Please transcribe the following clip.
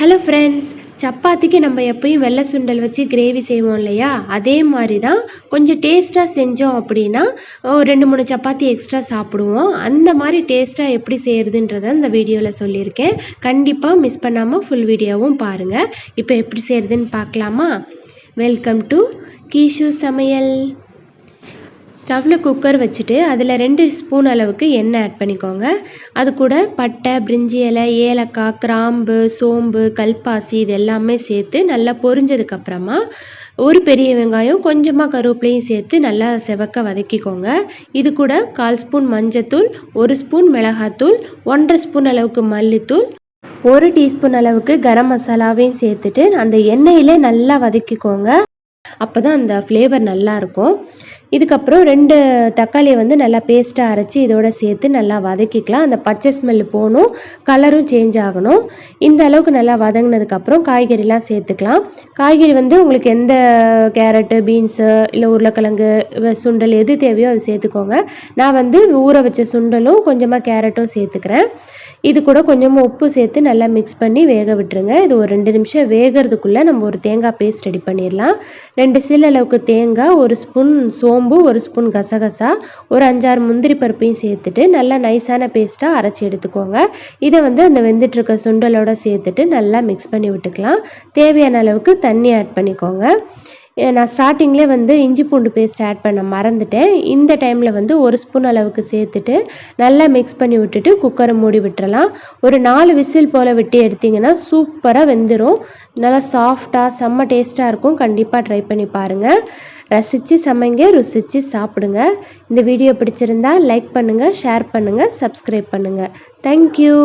Hello friends சப்பாத்திக்கு நம்ம எப்பயும் வெள்ளை சுண்டல் வச்சு கிரேவி செய்வோம் இல்லையா? அதே மாதிரி தான் கொஞ்சம் டேஸ்ட்டாக செஞ்சோம் அப்படின்னா ஒரு ரெண்டு மூணு சப்பாத்தி எக்ஸ்ட்ரா சாப்பிடுவோம். அந்த மாதிரி டேஸ்ட்டாக எப்படி செய்கிறதுன்றத இந்த வீடியோவில் சொல்லியிருக்கேன். கண்டிப்பாக மிஸ் பண்ணாமல் ஃபுல் வீடியோவும் பாருங்கள் இப்போ எப்படி செய்கிறதுன்னு பார்க்கலாமா? வெல்கம் டு கீஷு சமையல் ஸ்டவ்வில் குக்கர் வச்சுட்டு அதில் ரெண்டு ஸ்பூன் அளவுக்கு எண்ணெய் ஆட் பண்ணிக்கோங்க. அது கூட பட்டை பிரிஞ்சி இலை ஏலக்காய் கிராம்பு சோம்பு கல்பாசி இது எல்லாமே சேர்த்து நல்லா பொரிஞ்சதுக்கப்புறமா ஒரு பெரிய வெங்காயம் கொஞ்சமாக கருவேப்பிலையும் சேர்த்து நல்லா செவக்க வதக்கிக்கோங்க. இது கூட கால் ஸ்பூன் மஞ்சத்தூள் ஒரு ஸ்பூன் மிளகாத்தூள் ஒன்றரை ஸ்பூன் அளவுக்கு மல்லித்தூள் ஒரு டீஸ்பூன் அளவுக்கு கரம் மசாலாவையும் சேர்த்துட்டு அந்த எண்ணெயிலே நல்லா வதக்கிக்கோங்க. அப்போ தான் அந்த ஃப்ளேவர் நல்லாயிருக்கும் இதுக்கப்புறம் ரெண்டு தக்காளியை வந்து நல்லா பேஸ்ட்டாக அரைச்சி இதோட சேர்த்து நல்லா வதக்கிக்கலாம். அந்த பச்சை ஸ்மெல் போகணும் கலரும் சேஞ்ச் ஆகணும். இந்த அளவுக்கு நல்லா வதங்கினதுக்கப்புறம் காய்கறிலாம் சேர்த்துக்கலாம். காய்கறி வந்து உங்களுக்கு எந்த கேரட்டு பீன்ஸு இல்லை உருளைக்கிழங்கு சுண்டல் எது தேவையோ அது சேர்த்துக்கோங்க. நான் வந்து ஊற வச்ச சுண்டலும் கொஞ்சமாக கேரட்டும் சேர்த்துக்கிறேன். இது கூட கொஞ்சமாக உப்பு சேர்த்து நல்லா மிக்ஸ் பண்ணி வேக விட்டுருங்க. இது ஒரு ரெண்டு நிமிஷம் வேகிறதுக்குள்ளே நம்ம ஒரு தேங்காய் பேஸ்ட் ரெடி பண்ணிடலாம். ரெண்டு சில் அளவுக்கு தேங்காய் ஒரு ஸ்பூன் சோம்பு ஒரு ஸ்பூன் கசகசா ஒரு அஞ்சாறு முந்திரி பருப்பையும் சேர்த்துட்டு நல்லா நைஸான பேஸ்ட்டாக அரைச்சி எடுத்துக்கோங்க. இதை வந்து அந்த வெந்துட்டுருக்க சுண்டலோட சேர்த்துட்டு நல்லா மிக்ஸ் பண்ணி விட்டுக்கலாம். தேவையான அளவுக்கு தண்ணி ஆட் பண்ணிக்கோங்க. நான் ஸ்டார்டிங்லேயே வந்து இஞ்சி பூண்டு பேஸ்ட் ஆட் பண்ண மறந்துட்டேன். இந்த டைமில் வந்து ஒரு ஸ்பூன் அளவுக்கு சேர்த்துட்டு நல்லா மிக்ஸ் பண்ணி விட்டுட்டு குக்கரை மூடி விட்டுறலாம். ஒரு நாலு விசில் போல் விட்டு எடுத்திங்கன்னா சூப்பராக வெந்துடும் நல்லா சாஃப்டாக செம்ம டேஸ்ட்டாக இருக்கும். கண்டிப்பாக ட்ரை பண்ணி பாருங்கள் ரசித்து சமைங்க ருசித்து சாப்பிடுங்க. இந்த வீடியோ பிடிச்சிருந்தா லைக் பண்ணுங்கள் ஷேர் பண்ணுங்கள் சப்ஸ்கிரைப் பண்ணுங்கள் தேங்க்யூ